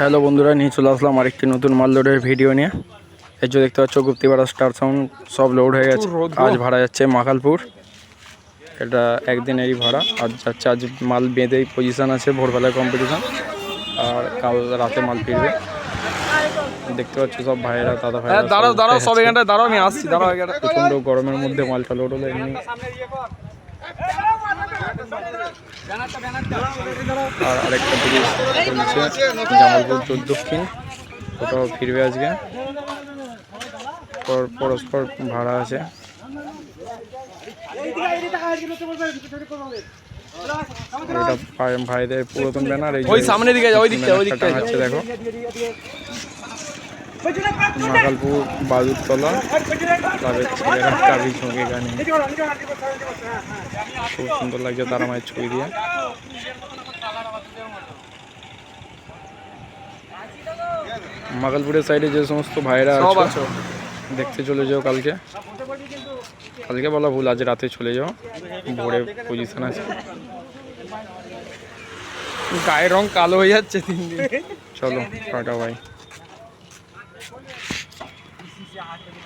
Hello বন্ধুরা নিয়ে চলে আসলাম আরেকটি নতুন মাল লোডের ভিডিও নিয়ে। এই যে দেখতে পাচ্ছ গুপ্তিপাড়া স্টার সাউন্ড সব লোড হয়ে গেছে। আজ ভাড়া যাচ্ছে মাকালপুর। এটা একদিনেরই ভাড়া। আজ যাচ্ছে আজ মাল বেঁধেই পজিশান আছে ভোরবেলায় কম্পিটিশন আর কাল রাতে মাল ফিরবে। দেখতে পাচ্ছ সব ভাইয়েরা দাদা ভাইয়েরা হ্যাঁ দাঁড়াও সব দাঁড়াও সব এখানটায় দাঁড়াও আমি আসছি দাঁড়াও প্রচণ্ড গরমের মধ্যে মালটা লোড হলো এমনি। আর আরেকটা ব্রিজ চলছে জামালপুর চোদ্দ দক্ষিণ ওটাও ফিরবে আজকে। পর পরস্পর ভাড়া আছে। এটা ভাই- ভাইদের পুরাতন ব্যানার ওই সামনের দিকে ওই দিকটা, ওই দেখো। মাকালপুর বাদুরতলা ক্লাবের ছেলেরা কাবি ঝোঁকে গানে। খুব সুন্দর লাগছে তারা মায়ের ছবি দিয়ে। মাকালপুরের সাইডে যে সমস্ত ভাইরা আছো আছো। দেখতে চলে যাও কালকে। কালকে বলা ভুল আজ রাতে চলে যাও। ভোরে পজিশন আছে। গায়ের রং কালো হয়ে যাচ্ছে তিন দিন। চলো টাটা ভাই 关键，你是瞎的吗？